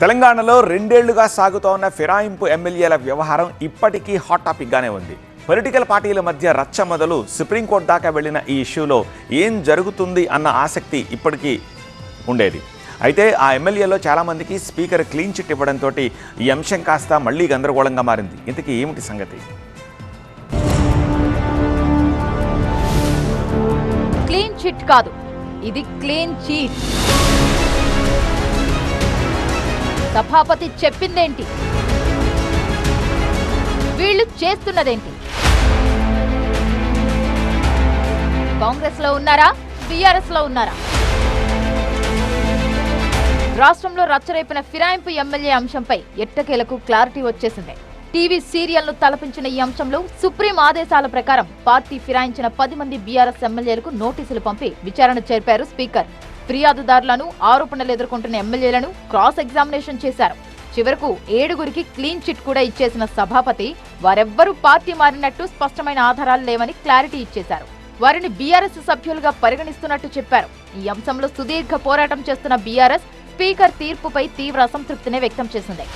తెలంగాణలో రెండేళ్ళుగా సాగుతోన్న ఫిరాయింపు ఎమ్మెల్యేల వ్యవహారం ఇప్పటికీ హాట్ టాపిక్గానే ఉంది. పొలిటికల్ పార్టీల మధ్య రచ్చ మొదలు సుప్రీంకోర్టు దాకా వెళ్ళిన ఈ ఇష్యూలో ఏం జరుగుతుంది అన్న ఆసక్తి ఇప్పటికీ ఉండేది. అయితే ఆ ఎమ్మెల్యేలో చాలామందికి స్పీకర్ క్లీన్ చిట్ ఇవ్వడంతో ఈ అంశం కాస్త మళ్ళీ గందరగోళంగా మారింది. ఇంతకీ ఏమిటి సంగతి? క్లీన్ చిట్ కాదు. ఇది క్లీన్ చీట్. సభాపతి చెప్పిందేంటి? వీళ్ళు చేస్తున్నదేంటి? కాంగ్రెస్లో ఉన్నారా? టిఆర్ఎస్లో ఉన్నారా? రాష్ట్రంలో రచ్చరేపిన ఫిరాయింపు ఎమ్మెల్యే అంశంపై ఎట్టకేలకు క్లారిటీ వచ్చేసింది. టీవీ సీరియల్ను తలపించిన ఈ అంశంలో సుప్రీం ఆదేశాల ప్రకారం పార్టీ ఫిరాయించిన పది మంది బీఆర్ఎస్ ఎమ్మెల్యేలకు నోటీసులు పంపి విచారణ చేర్పారు స్పీకర్. ఫిర్యాదుదారులను ఆరోపణలు ఎదుర్కొంటున్న ఎమ్మెల్యేలను క్రాస్ ఎగ్జామినేషన్ చేశారు. చివరకు ఏడుగురికి క్లీన్ చిట్ కూడా ఇచ్చేసిన సభాపతి వారెవ్వరూ పార్టీ మారినట్టు స్పష్టమైన ఆధారాలు లేవని క్లారిటీ ఇచ్చేశారు. వారిని బీఆర్ఎస్ సభ్యులుగా పరిగణిస్తున్నట్టు చెప్పారు. ఈ అంశంలో సుదీర్ఘ పోరాటం చేస్తున్న బీఆర్ఎస్ స్పీకర్ తీర్పుపై తీవ్ర అసంతృప్తిని వ్యక్తం చేసింది.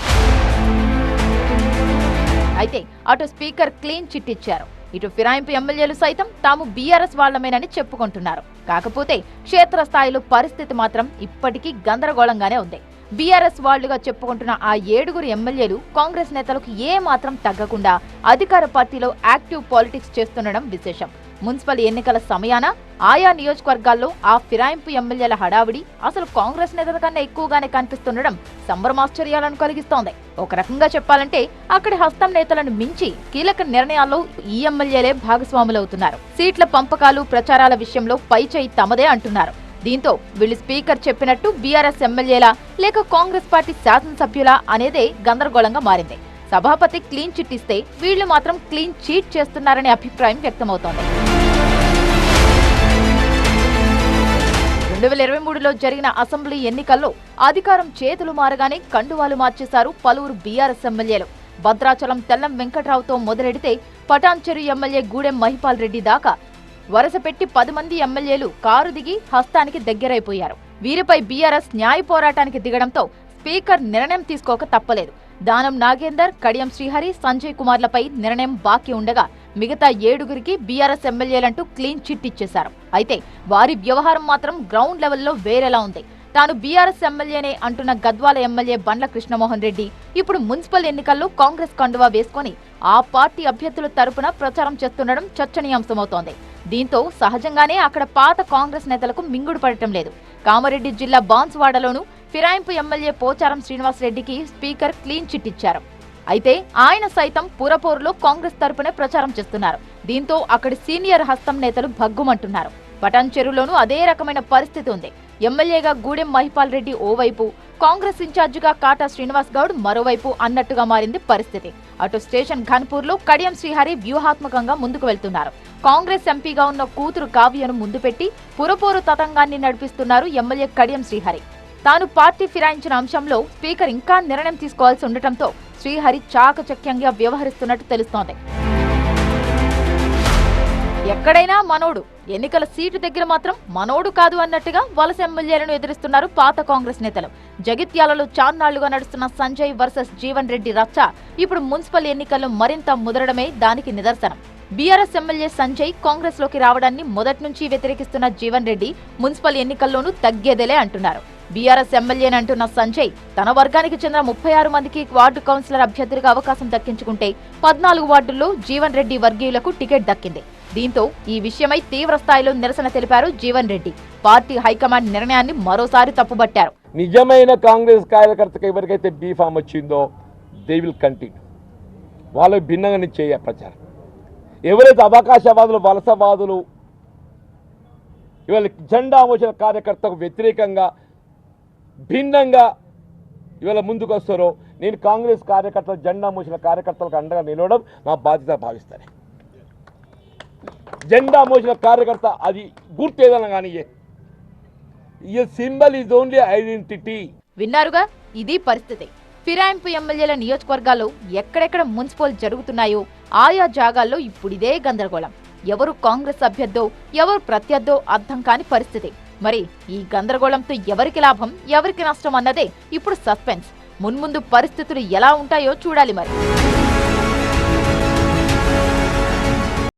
అయితే అటు స్పీకర్ క్లీన్ చిట్ ఇచ్చారు. ఇటు ఫిరాయింపు ఎమ్మెల్యేలు సైతం తాము బీఆర్ఎస్ వాళ్ళమేనని చెప్పుకుంటున్నారు. కాకపోతే క్షేత్రస్థాయిలో పరిస్థితి మాత్రం ఇప్పటికీ గందరగోళంగానే ఉంది. బీఆర్ఎస్ వాళ్ళుగా చెప్పుకుంటున్న ఆ ఏడుగురు ఎమ్మెల్యేలు కాంగ్రెస్ నేతలకు ఏ మాత్రం తగ్గకుండా అధికార పార్టీలో యాక్టివ్ పాలిటిక్స్ చేస్తుండడం విశేషం. మున్సిపల్ ఎన్నికల సమయాన ఆయా నియోజకవర్గాల్లో ఆ ఫిరాయింపు ఎమ్మెల్యేల హడావిడి అసలు కాంగ్రెస్ నేతల కన్నా ఎక్కువగానే కనిపిస్తుండడం సంబరమాశ్చర్యాలను కలిగిస్తోంది. ఒక రకంగా చెప్పాలంటే అక్కడి హస్తం నేతలను మించి కీలక నిర్ణయాల్లో ఈ ఎమ్మెల్యేలే భాగస్వాములవుతున్నారు. సీట్ల పంపకాలు ప్రచారాల విషయంలో పై చేయి తమదే అంటున్నారు. దీంతో వీళ్ళు స్పీకర్ చెప్పినట్టు బీఆర్ఎస్ ఎమ్మెల్యేలా లేక కాంగ్రెస్ పార్టీ శాసనసభ్యులా అనేదే గందరగోళంగా మారింది. సభాపతి క్లీన్ చిట్ ఇస్తే వీళ్ళు మాత్రం క్లీన్ చీట్ చేస్తున్నారనే అభిప్రాయం వ్యక్తమవుతోంది. రెండు వేల ఇరవై మూడులో జరిగిన అసెంబ్లీ ఎన్నికల్లో అధికారం చేతులు మారగానే కండువాలు మార్చేశారు పలువురు బీఆర్ఎస్ ఎమ్మెల్యేలు. భద్రాచలం తెల్లం వెంకట్రావుతో మొదలెడితే పటాన్చెరు ఎమ్మెల్యే గూడెం మహిపాల్ రెడ్డి దాకా వరుస పెట్టి పది మంది ఎమ్మెల్యేలు కారు దిగి హస్తానికి దగ్గరైపోయారు. వీరిపై బీఆర్ఎస్ న్యాయ పోరాటానికి దిగడంతో స్పీకర్ నిర్ణయం తీసుకోక తప్పలేదు. దానం నాగేందర్ కడియం శ్రీహరి సంజయ్ కుమార్లపై నిర్ణయం బాకీ ఉండగా మిగతా ఏడుగురికి బీఆర్ఎస్ ఎమ్మెల్యేలంటూ క్లీన్ చిట్ ఇచ్చేశారు. అయితే వారి వ్యవహారం మాత్రం గ్రౌండ్ లెవెల్లో వేరేలా ఉంది. తాను బీఆర్ఎస్ ఎమ్మెల్యేనే అంటున్న గద్వాల ఎమ్మెల్యే బండ్ల కృష్ణమోహన్ రెడ్డి ఇప్పుడు మున్సిపల్ ఎన్నికల్లో కాంగ్రెస్ కండువా వేసుకొని ఆ పార్టీ అభ్యర్థుల తరపున ప్రచారం చేస్తుండడం చర్చనీయాంశమవుతోంది. దీంతో సహజంగానే అక్కడ పాత కాంగ్రెస్ నేతలకు మింగుడు పడటం లేదు. కామారెడ్డి జిల్లా బాన్స్వాడలోనూ ఫిరాయింపు ఎమ్మెల్యే పోచారం శ్రీనివాసరెడ్డికి స్పీకర్ క్లీన్ చిట్ ఇచ్చారు. అయితే ఆయన సైతం పురపోరులో కాంగ్రెస్ తరపునే ప్రచారం చేస్తున్నారు. దీంతో అక్కడి సీనియర్ హస్తం నేతలు భగ్గుమంటున్నారు. పటాన్ చెరువులోనూ అదే రకమైన పరిస్థితి ఉంది. ఎమ్మెల్యేగా గూడెం మహిపాల్ రెడ్డి ఓవైపు కాంగ్రెస్ ఇన్ఛార్జిగా కాటా శ్రీనివాస్ గౌడ్ మరోవైపు అన్నట్టుగా మారింది పరిస్థితి. అటు స్టేషన్ ఘన్పూర్లో కడియం శ్రీహరి వ్యూహాత్మకంగా ముందుకు వెళ్తున్నారు. కాంగ్రెస్ ఎంపీగా ఉన్న కూతురు కావ్యను ముందు పెట్టి పురపోరు తతంగాన్ని నడిపిస్తున్నారు ఎమ్మెల్యే కడియం శ్రీహరి. తాను పార్టీ ఫిరాయించిన అంశంలో స్పీకర్ ఇంకా నిర్ణయం తీసుకోవాల్సి ఉండటంతో శ్రీహరి చాకచక్యంగా వ్యవహరిస్తున్నట్టు తెలుస్తోంది. ఎక్కడైనా మనోడు ఎన్నికల సీటు దగ్గర మాత్రం మనోడు కాదు అన్నట్టుగా వలస ఎమ్మెల్యేలను ఎదురిస్తున్నారు పాత కాంగ్రెస్ నేతలు. జగిత్యాలలో చాన్నాళ్ళుగా నడుస్తున్న సంజయ్ వర్సెస్ జీవన్ రెడ్డి రచ్చ ఇప్పుడు మున్సిపల్ ఎన్నికల్లో మరింత ముదరడమే దానికి నిదర్శనం. బీఆర్ఎస్ ఎమ్మెల్యే సంజయ్ కాంగ్రెస్లోకి రావడాన్ని మొదటి నుంచి వ్యతిరేకిస్తున్న జీవన్ రెడ్డి మున్సిపల్ ఎన్నికల్లోనూ తగ్గేదేలే అంటున్నారు. బీఆర్ఎస్ ఎమ్మెల్యేనంటున్న సంజయ్ తన వర్గానికి చెందిన ముప్పై ఆరు మందికి వార్డు కౌన్సిలర్ అభ్యర్థులుగా అవకాశం దక్కించుకుంటే పద్నాలుగు వార్డుల్లో జీవన్ రెడ్డి వర్గీయులకు టికెట్ దక్కింది. దీంతో ఈ విషయమై తీవ్ర స్థాయిలో నిరసన తెలిపారు జీవన్ రెడ్డి. పార్టీ హైకమాండ్ నిర్ణయాన్ని మరోసారి తప్పుబట్టారు. నిజమైన కాంగ్రెస్ కార్యకర్తకు ఎవరికైతే బీఫామ్ వచ్చిందో దే విల్ కంటిన్యూ వాళ్ళు భిన్నంగా చేయ ప్రచారం. ఎవరైతే అవకాశవాదులు వలసవాదులు ఇవాళ జెండా మోసిన కార్యకర్తకు వ్యతిరేకంగా భిన్నంగా ఇవాళ ముందుకు వస్తారో. నేను కాంగ్రెస్ కార్యకర్తలు జెండా మోసిన కార్యకర్తలకు అండగా నిలవడం నా బాధ్యత భావిస్తాను. జెండా మోసిన కార్యకర్త అది గుర్తు ఏదైనా కానీ ఈ సింబల్ ఈజ్ ఓన్లీ ఐడెంటిటీ విన్నారుగా? ఇది పరిస్థితి. ఫిరాయింపు ఎమ్మెల్యేల నియోజకవర్గాల్లో ఎక్కడెక్కడ మున్సిపల్ జరుగుతున్నాయో ఆయా జాగాల్లో ఇప్పుడిదే గందరగోళం. ఎవరు కాంగ్రెస్ అభ్యర్థో ఎవరు ప్రత్యర్థో అర్థం కాని పరిస్థితి. మరి ఈ గందరగోళంతో ఎవరికి లాభం ఎవరికి నష్టం అన్నదే ఇప్పుడు సస్పెన్స్. మున్ముందు పరిస్థితులు ఎలా ఉంటాయో చూడాలి మరి.